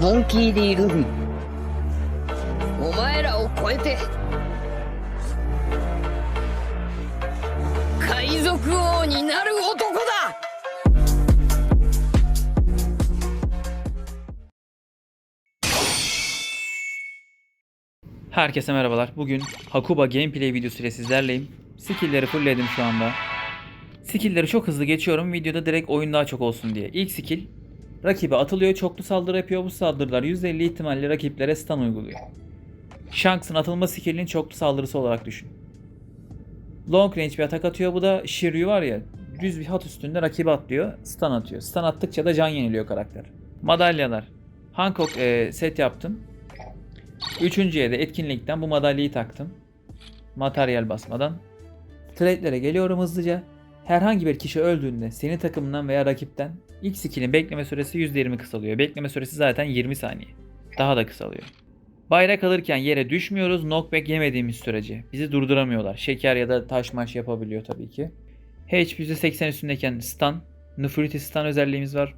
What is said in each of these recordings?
モンキー・ディ・ルフィお前らを超えて海賊王になる男だ Herkese merhabalar. Bugün Hakuba gameplay videosu ile sizlerleyim. Skill'leri fullledim şu anda. Skill'leri çok hızlı geçiyorum. Videoda direkt oyun daha çok olsun diye. İlk skill rakibe atılıyor. Çoklu saldırı yapıyor. Bu saldırılar %50 ihtimalle rakiplere stun uyguluyor. Shanks'ın atılma skill'inin çoklu saldırısı olarak düşün. Long range bir atak atıyor. Bu da Shiryu var ya. Düz bir hat üstünde rakibe atlıyor. Stun atıyor. Stun attıkça da can yeniliyor karakter. Madalyalar. Hancock e, set yaptım. Üçüncüye de etkinlikten bu madalyayı taktım. Materyal basmadan. Trade'lere geliyorum hızlıca. Herhangi bir kişi öldüğünde senin takımından veya rakipten ilk skill'in bekleme süresi %20 kısalıyor. Bekleme süresi zaten 20 saniye. Daha da kısalıyor. Bayrak alırken yere düşmüyoruz knockback yemediğimiz sürece. Bizi durduramıyorlar. Şeker ya da taş maş yapabiliyor tabii ki. HP %80 üstündeyken stun, Nufurity stun özelliğimiz var.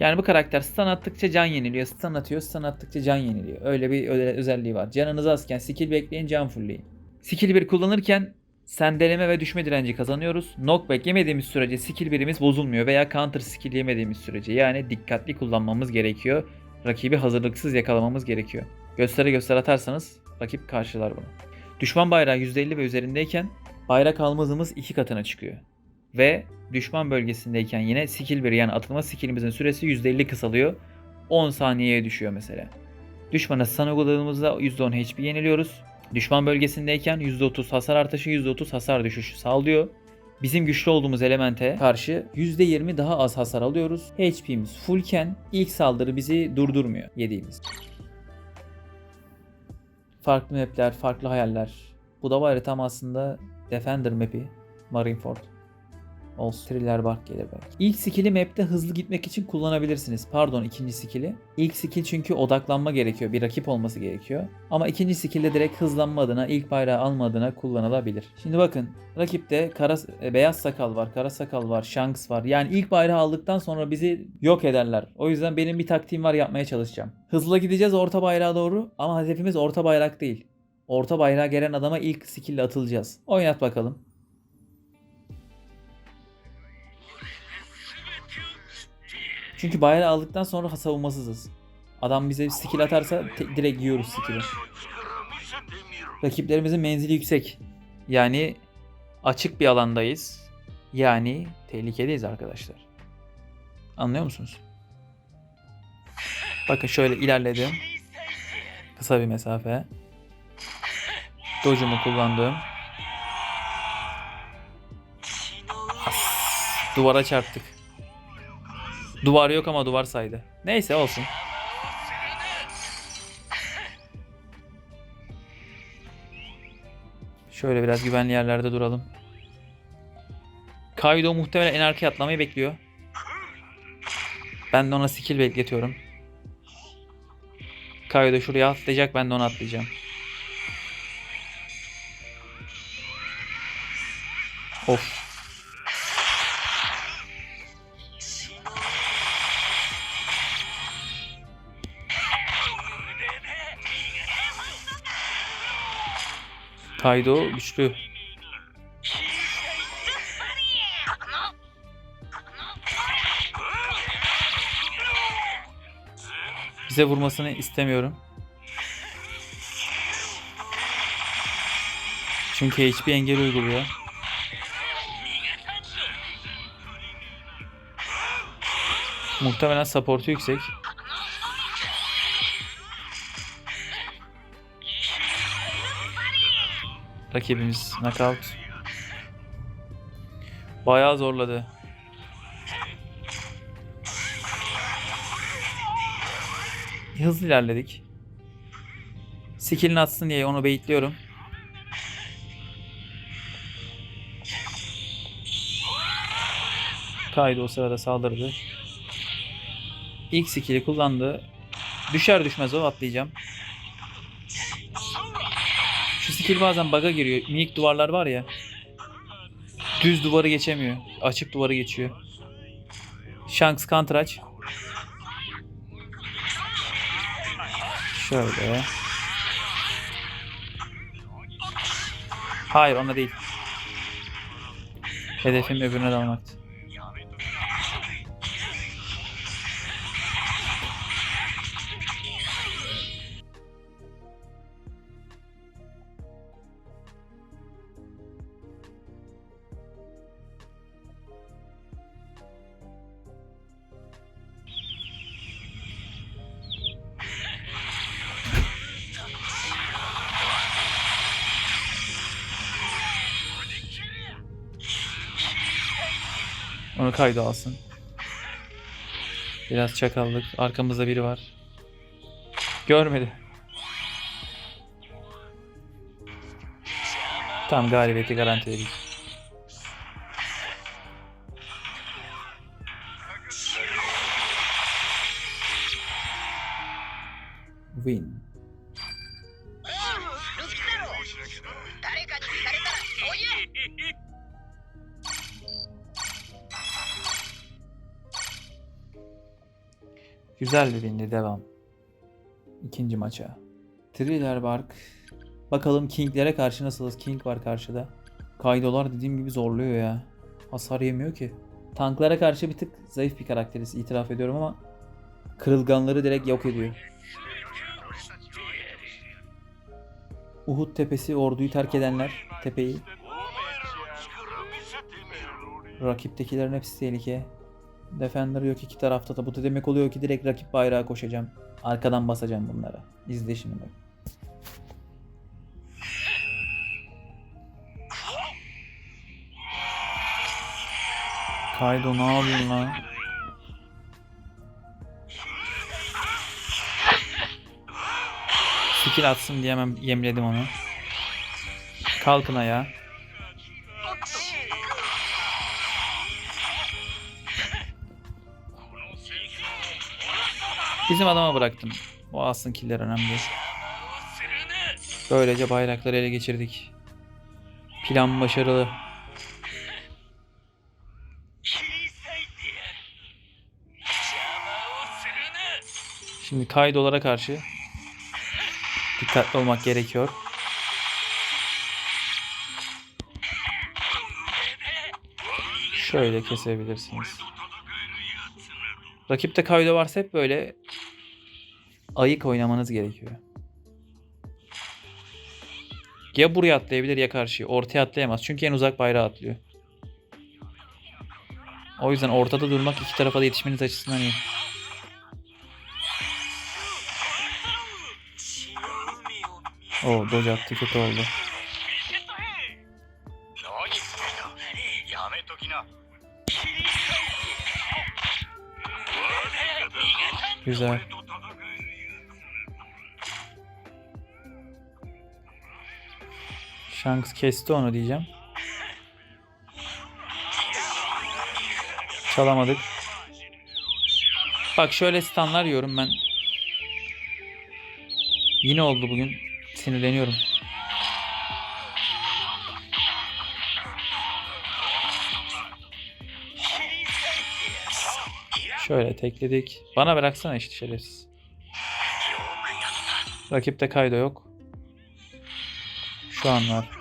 Yani bu karakter stun attıkça can yeniliyor. Stun atıyor, stun attıkça can yeniliyor. Öyle bir özelliği var. Canınız azken skill bekleyin, can fullleyin. Skill 1 kullanırken sendeleme ve düşme direnci kazanıyoruz. Knockback yemediğimiz sürece skill birimiz bozulmuyor veya counter skill yemediğimiz sürece. Yani dikkatli kullanmamız gerekiyor. Rakibi hazırlıksız yakalamamız gerekiyor. Göstere göster atarsanız rakip karşılar bunu. Düşman bayrağı %50 ve üzerindeyken bayrak alma hızımız 2 katına çıkıyor. Ve düşman bölgesindeyken yine skill 1 yani atılma skillimizin süresi %50 kısalıyor. 10 saniyeye düşüyor mesela. Düşmana stun uyguladığımızda %10 HP yeniliyoruz. Düşman bölgesindeyken %30 hasar artışı %30 hasar düşüşü sağlıyor. Bizim güçlü olduğumuz elemente karşı %20 daha az hasar alıyoruz. HP'miz fullken ilk saldırı bizi durdurmuyor yediğimiz. Farklı mapler, farklı hayaller. Bu da var tam aslında Defender map'i. Marineford. Olsun. Thriller Bark gelir belki. İlk skill'i map'te hızlı gitmek için kullanabilirsiniz. Pardon ikinci skill'i. İlk skill çünkü odaklanma gerekiyor. Bir rakip olması gerekiyor. Ama ikinci skill'de direkt hızlanma adına, ilk bayrağı alma adına kullanılabilir. Şimdi bakın. Rakipte kara, e, beyaz sakal var, kara sakal var, Shanks var. Yani ilk bayrağı aldıktan sonra bizi yok ederler. O yüzden benim bir taktiğim var yapmaya çalışacağım. Hızla gideceğiz orta bayrağa doğru ama hedefimiz orta bayrak değil. Orta bayrağa gelen adama ilk skill atılacağız. Oynat bakalım. Çünkü bayrağı aldıktan sonra savunmasızız. Adam bize bir skill atarsa direkt yiyoruz skill'i. Rakiplerimizin menzili yüksek. Yani açık bir alandayız. Yani tehlikedeyiz arkadaşlar. Anlıyor musunuz? Bakın şöyle ilerledim. Kısa bir mesafe. Dodge'umu kullandım. Duvara çarptık. Duvar yok ama duvar saydı. Neyse olsun. Şöyle biraz güvenli yerlerde duralım. Kaido muhtemelen en arkaya atlamayı bekliyor. Ben de ona skill bekletiyorum. Kaido şuraya atlayacak ben de ona atlayacağım. Of. Kaido güçlü. Bize vurmasını istemiyorum. Çünkü HP engel uyguluyor. Muhtemelen support'u yüksek. Rakibimiz knockout. Bayağı zorladı. Hızlı ilerledik. Skill'ini atsın diye onu baitliyorum. Kaydı o sırada saldırdı. İlk skill'i kullandı. Düşer düşmez o atlayacağım. Skill bazen bug'a giriyor. Minik duvarlar var ya. Düz duvarı geçemiyor. Açık duvarı geçiyor. Shanks counter aç. Şöyle. Hayır ona değil. Hedefim öbürüne dalmaktı. Onu kayda alsın. Biraz çakallık. Arkamızda biri var. Görmedi. Tam galibiyeti garantiledik. Win. Güzel bir windi devam. İkinci maça. Thriller Bark. Bakalım King'lere karşı nasılız? King var karşıda. Kaydolar dediğim gibi zorluyor ya. Hasar yemiyor ki. Tanklara karşı bir tık zayıf bir karakteriz itiraf ediyorum ama kırılganları direkt yok ediyor. Uhud tepesi orduyu terk edenler tepeyi. Rakiptekilerin hepsi tehlike. Defender yok iki tarafta da. Bu da demek oluyor ki direkt rakip bayrağa koşacağım. Arkadan basacağım bunlara. İzle şimdi bak. Kaydo ne yapıyorsun lan? Skill atsın diye hemen yemledim onu. Kalkın ayağa. Bizim adama bıraktım. O alsın killer önemli. Böylece bayrakları ele geçirdik. Plan başarılı. Şimdi kaydolara karşı dikkatli olmak gerekiyor. Şöyle kesebilirsiniz. Rakipte kaydo varsa hep böyle ayık oynamanız gerekiyor. Ya buraya atlayabilir ya karşıya. Ortaya atlayamaz. Çünkü en uzak bayrağı atlıyor. O yüzden ortada durmak iki tarafa da yetişmeniz açısından iyi. O doge attı kötü oldu. Güzel. Shanks kesti onu diyeceğim. Çalamadık. Bak şöyle stunlar yiyorum ben. Yine oldu bugün. Sinirleniyorum. Şöyle tekledik. Bana bıraksana işte şerefsiz. Rakipte Kaido yok. Şu an var.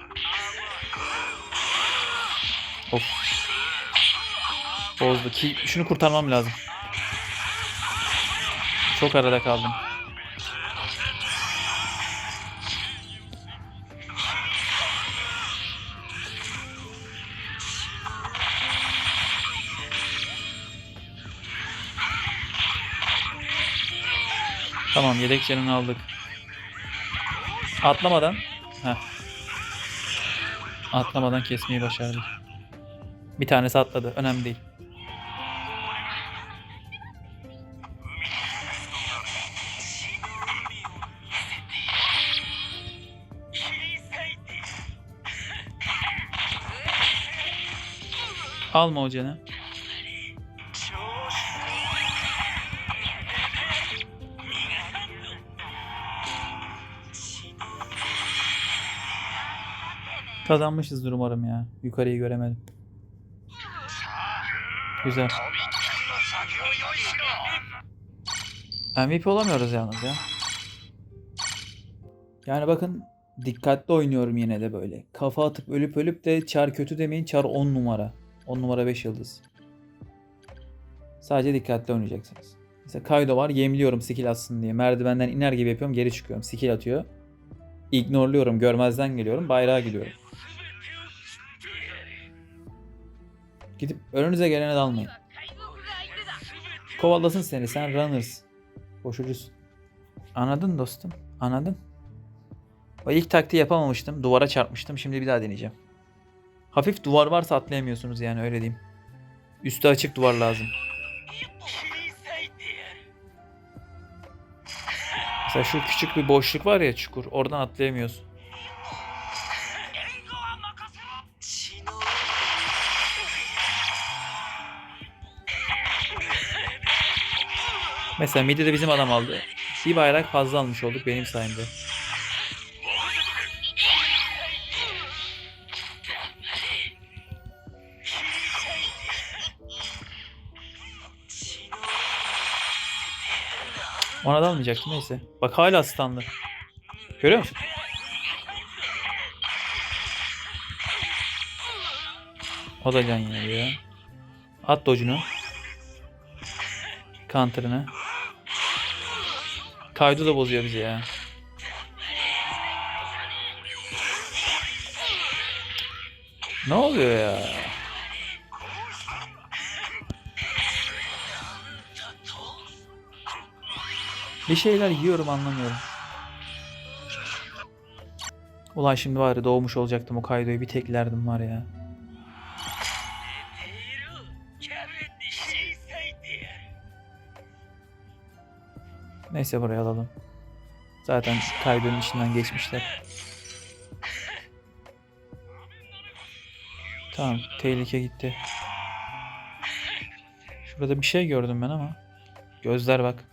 Bozdu ki şunu kurtarmam lazım. Çok arada kaldım. Tamam yedek canını aldık. Atlamadan. Heh. Atlamadan kesmeyi başardık. Bir tanesi atladı. Önemli değil. Alma hocanı. Kazanmışızdır umarım ya. Yukarıyı göremedim. Güzel. MVP olamıyoruz yalnız ya. Yani bakın dikkatli oynuyorum yine de böyle. Kafa atıp ölüp ölüp de çar kötü demeyin çar 10 numara. 10 numara 5 yıldız. Sadece dikkatli oynayacaksınız. Mesela Kaido var yemliyorum skill atsın diye. Merdivenden iner gibi yapıyorum geri çıkıyorum. Skill atıyor. Ignorluyorum görmezden geliyorum. Bayrağa gidiyorum. Gidip önünüze gelene dalmayın. Kovalasın seni sen runners. Koşucusun. Anladın dostum. Anladın. O ilk taktiği yapamamıştım. Duvara çarpmıştım. Şimdi bir daha deneyeceğim. Hafif duvar varsa atlayamıyorsunuz yani öyle diyeyim. Üstü açık duvar lazım. Mesela şu küçük bir boşluk var ya çukur. Oradan atlayamıyorsun. Mesela midi de bizim adam aldı. Bir bayrak fazla almış olduk benim sayemde. Ona da almayacaktım neyse. Bak hala standı. Görüyor musun? O da can yiyor. At dodge'unu. Counter'ını. Kaydı da bozuyor bizi ya. Ne oluyor ya? Bir şeyler yiyorum anlamıyorum. Ulan şimdi var ya doğmuş olacaktım o Kaido'yu bir teklerdim var ya. Neyse buraya alalım. Zaten Kaido'nun içinden geçmişler. Tamam tehlike gitti. Şurada bir şey gördüm ben ama. Gözler bak.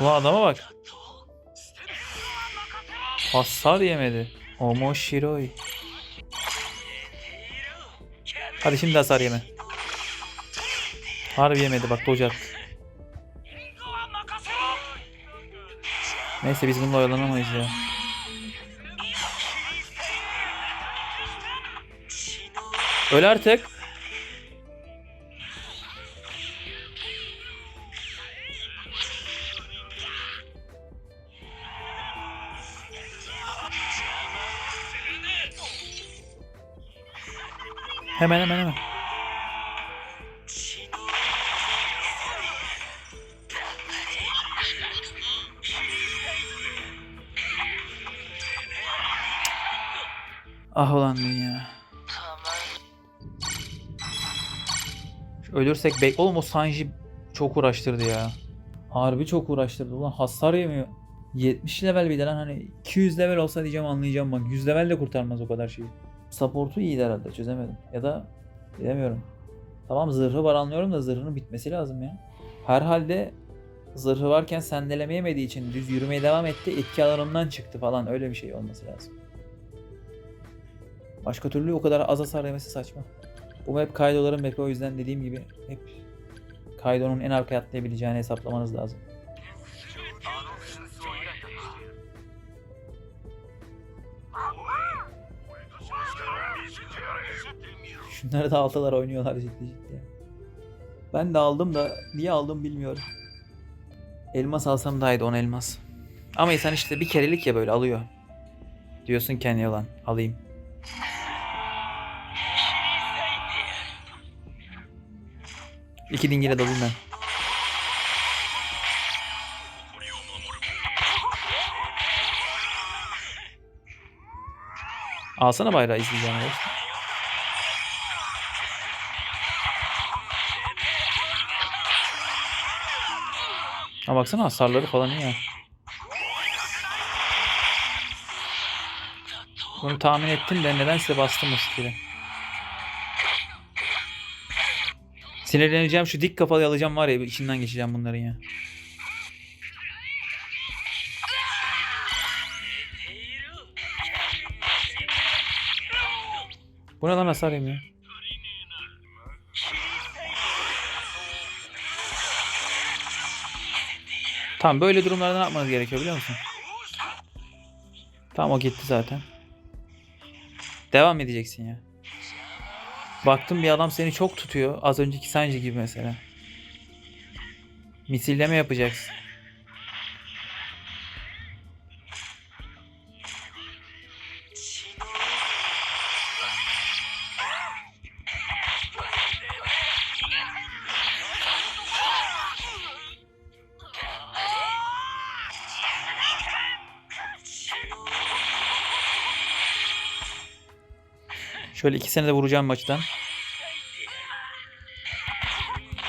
Ulan adama bak. Hasar yemedi. Omoshiroi. Hadi şimdi hasar yeme. Harbi yemedi bak attı. Neyse biz bununla oyalanamayız ya. Öl artık. Hemen hemen hemen. Ah ulan dünya. Ölürsek bek... Oğlum o Sanji çok uğraştırdı ya. Harbi çok uğraştırdı. Ulan hasar yemiyor. 70 level bir de lan hani 200 level olsa diyeceğim anlayacağım bak. 100 level de kurtarmaz o kadar şeyi. Support'u iyiydi herhalde çözemedim. Ya da bilemiyorum. Tamam zırhı var anlıyorum da zırhının bitmesi lazım ya. Herhalde zırhı varken sendelemeyemediği için düz yürümeye devam etti. Etki alanından çıktı falan öyle bir şey olması lazım. Başka türlü o kadar az hasar yemesi saçma. Bu map Kaido'ların map'i o yüzden dediğim gibi hep Kaido'nun en arkaya atlayabileceğini hesaplamanız lazım. Şunları da altılar oynuyorlar ciddi ciddi. Ben de aldım da niye aldım bilmiyorum. Elmas alsam daha iyiydi 10 elmas. Ama insan işte bir kerelik ya böyle alıyor. Diyorsun kendi yalan alayım. İki dingile dalayım ben. Alsana bayrağı izleyeceğim. Ha baksana hasarları falan iyi ya. Bunu tahmin ettim de nedense bastım skill'e. Sinirleneceğim şu dik kafalı alacağım var ya içinden geçeceğim bunların ya. Bu ne lan hasar yemiyor? Tamam böyle durumlarda ne yapmanız gerekiyor biliyor musun? Tamam o gitti zaten. Devam edeceksin ya. Baktım bir adam seni çok tutuyor. Az önceki Sanji gibi mesela. Misilleme yapacaksın. Şöyle ikisini de vuracağım maçtan.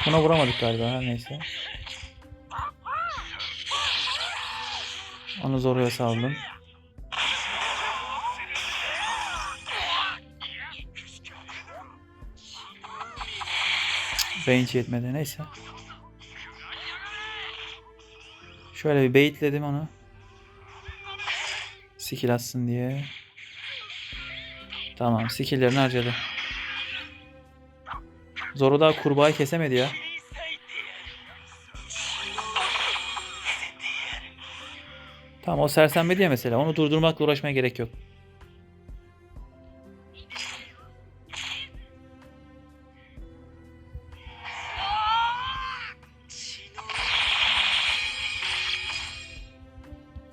Buna vuramadık galiba her neyse. Onu zoruya saldım. Range yetmedi neyse. Şöyle bir baitledim onu. Skill atsın diye. Tamam skilllerini harcadı. Zoro daha kurbağayı kesemedi ya. Tamam o sersemledi ya mesela. Onu durdurmakla uğraşmaya gerek yok.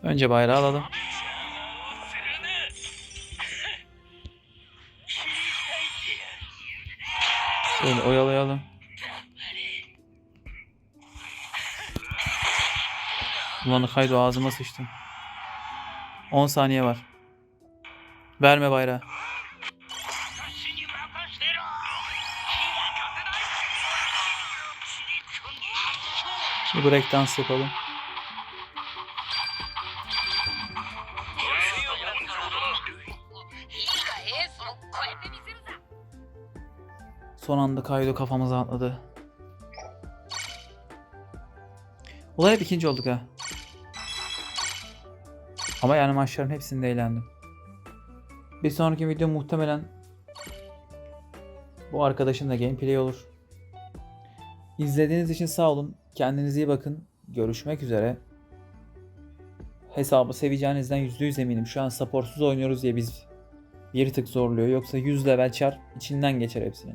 Önce bayrağı alalım. Şöyle oyalayalım. Ulan kaydı ağzıma sıçtım. 10 saniye var. Verme bayrağı. Bir break dans yapalım. Son anda Kaido kafamıza atladı. Olay hep ikinci olduk ha. Ama yani maçların hepsinde eğlendim. Bir sonraki video muhtemelen bu arkadaşın da gameplay olur. İzlediğiniz için sağ olun. Kendinize iyi bakın. Görüşmek üzere. Hesabı seveceğinizden %100 eminim. Şu an supportsuz oynuyoruz diye biz bir tık zorluyor. Yoksa 100 level çar içinden geçer hepsini.